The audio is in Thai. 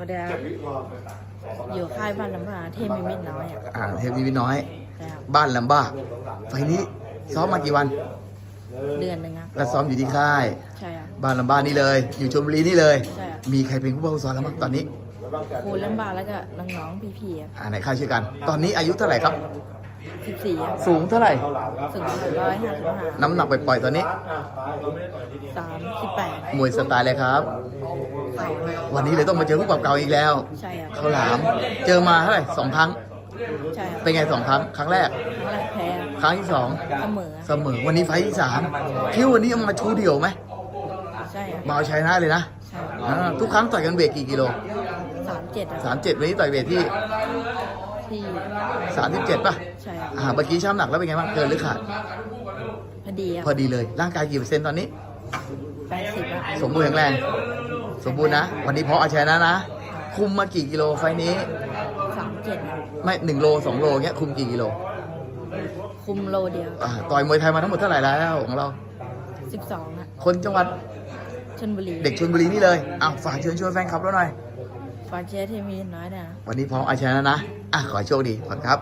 วัสดีครับอยู่ค่ายบ้านลำพาเทพมิมิตรน้อยอะอ่าเทพนิมิตน้อยครับบ้านลำบ้าไฟล์นี้ซ้อมมากี่วัน เดือนหนึ่งครับแล้วซ้อมอยู่ที่ค่าย ใช่ครับบ้านลำบ้านี่เลย อยู่ชลบุรีนี่เลย ใช่ครับมีใครเป็นผู้บังคับสอนแล้วมั้งตอนนี้ครูลำบากแล้วก็น้องๆพี่ๆครับอ่าไหนค่ายช่วยกัน ตอนนี้อายุเท่าไหร่ครับ สิบสี่ครับสูงเท่าไหร่สูงร้อยห้าสิบห้าน้ำหนักปล่อยๆตอนนี้ สามสิบแปดมวยสไตล์เลยครับเข่า วันนี้เลยต้องมาเจอผู้ปรับเก่าอีกแล้วใช่ครับข้าวหลาม เจอมาเท่าไหร่สองครั้ง ใช่ครับเป็นไงสองครั้ง ครั้งแรก ครั้งแรกแพ้ครั้งที่สองเสมอเสมอวันนี้ไฟล์ที่สามคิดว่าวันนี้เอามาชูเดี่ยวไหมใช่ครับมาเอาชยนะเลยนะใช่อ่าทุกครั้งต่อยกันเวทกี่กิโลสามเจ็ดสามเจ็ดวันนี้ต่อยเวทที่ที่สามสิบเจ็ดป่ะใช่ครับอ่าเมื่อกี้ช้ำหนักแล้วเป็นไงบ้างเกินหรือขาดพอดีคพรัอบดีเลยร่างกายกี่เปอร์เซ็นต์ตอนนี้ แปดสิบครับสมบูรณ์แข็งแรง สมบูรณ์นะ วันนี้เพราะเอาชนะนะ คุมมากี่กิโลไฟล์นี้ สามเจ็ดไม่หนึ่งโลสองโลเงี้ยคุมกี่กิโลคุมโลเดียวอ่าต่อยมวยไทยมาทั้งหมดเท่าไหร่แล้วของเรา สิบสองอะคนจังหวัดชลบุรีเด็กชลบุรีนี่เลยอ้าวฝากเชิญชวนแฟนคลับเราหน่อยฝากเชียร์เทพมิตรน้อยนะ วันนี้พร้อมเอาชนะนะอะขอให้โชคดีก่อนครับ